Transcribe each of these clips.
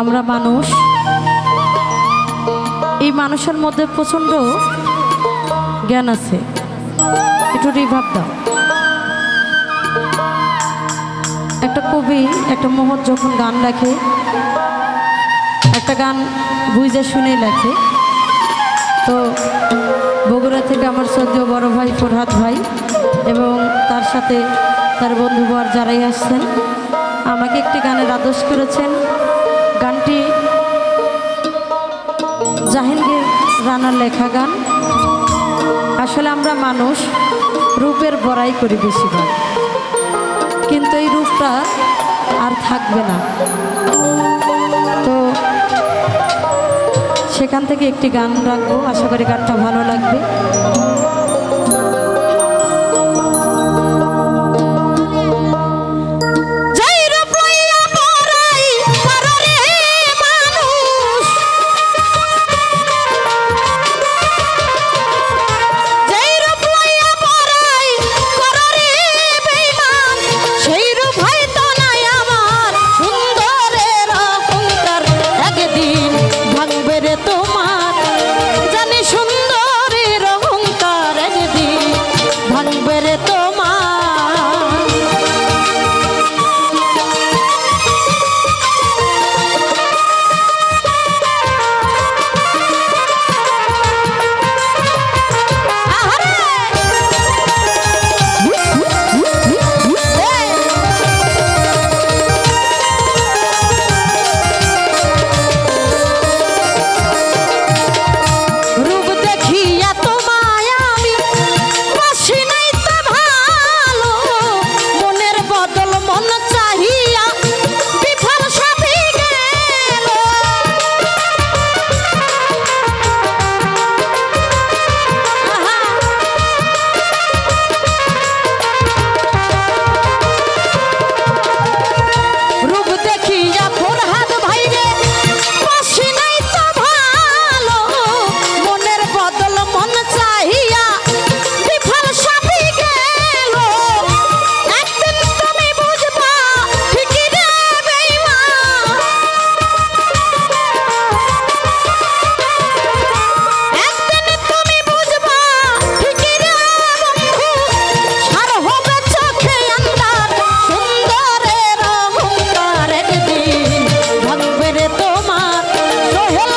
আমরা মানুষ, এই মানুষের মধ্যে প্রচণ্ড জ্ঞান আছে। একটু রিভাব দাও। একটা কবি, একটা মোহর যখন গান লেখে একটা গান বুঝে শুনেই লেখে। তো বগুড়া থেকে আমার শ্রদ্ধেয় বড় ভাই ফরহাদ ভাই এবং তার সাথে তার বন্ধুবর যারাই আসছেন, আমাকে একটি গানের আদর্শ করেছেন। গানটি জাহাঙ্গীর রানার লেখা গান। আসলে আমরা মানুষ, রূপের বড়াই করি বেশিরভাগ। কিন্তু এই রূপটা আর থাকবে না। তো সেখান থেকে একটি গান রাখব। আশা করি গানটা ভালো লাগবে। তোমার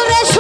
fresh